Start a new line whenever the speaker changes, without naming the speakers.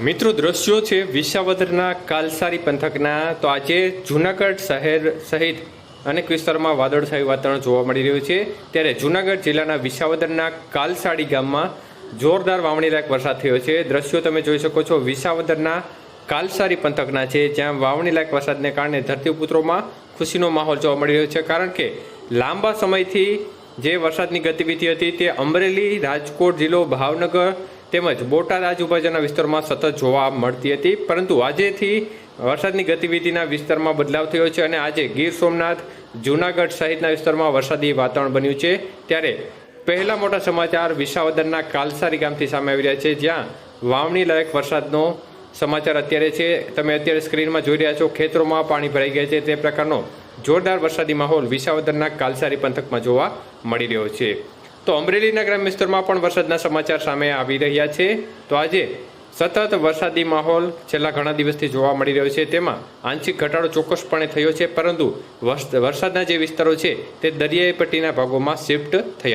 મિત્રો, દ્રશ્યો છે વિસાવદરના કાલસારી પંથકના. તો આજે જૂનાગઢ શહેર સહિત અનેક વિસ્તારોમાં વાદળછાયું વાતાવરણ જોવા મળી રહ્યું છે. ત્યારે જૂનાગઢ જિલ્લાના વિસાવદરના કાલસાડી ગામમાં જોરદાર વાવણીલાયક વરસાદ થયો છે. દ્રશ્યો તમે જોઈ શકો છો, વિસાવદરના કાલસારી પંથકના છે, જ્યાં વાવણીલાયક વરસાદને કારણે ધરતીપુત્રોમાં ખુશીનો માહોલ જોવા મળી રહ્યો છે. કારણ કે લાંબા સમયથી જે વરસાદની ગતિવિધિ હતી તે અમરેલી, રાજકોટ, જિલ્લો, ભાવનગર તેમજ બોટાદ આજુબાજુના વિસ્તારમાં સતત જોવા મળતી હતી. પરંતુ આજેથી વરસાદની ગતિવિધિના વિસ્તારમાં બદલાવ થયો છે અને આજે ગીર સોમનાથ, જૂનાગઢ સહિતના વિસ્તારમાં વરસાદી વાતાવરણ બન્યું છે. ત્યારે પહેલા મોટા સમાચાર વિસાવદરના કાલસારી ગામથી સામે આવી રહ્યા છે, જ્યાં વાવણી લાયક વરસાદનો સમાચાર અત્યારે છે. તમે અત્યારે સ્ક્રીનમાં જોઈ રહ્યા છો, ખેતરોમાં પાણી ભરાઈ ગયા છે. તે પ્રકારનો જોરદાર વરસાદી માહોલ વિસાવદરના કાલસારી પંથકમાં જોવા મળી રહ્યો છે. તો અમરેલીના ગ્રામ્ય વિસ્તારમાં પણ વરસાદના સમાચાર સામે આવી રહ્યા છે. તો આજે સતત વરસાદી માહોલ છેલ્લા ઘણા દિવસથી જોવા મળી રહ્યો છે. તેમાં આંશિક ઘટાડો ચોક્કસપણે થયો છે, પરંતુ વરસાદના જે વિસ્તારો છે, તે દરિયાઈ પટ્ટીના ભાગોમાં શિફ્ટ થયા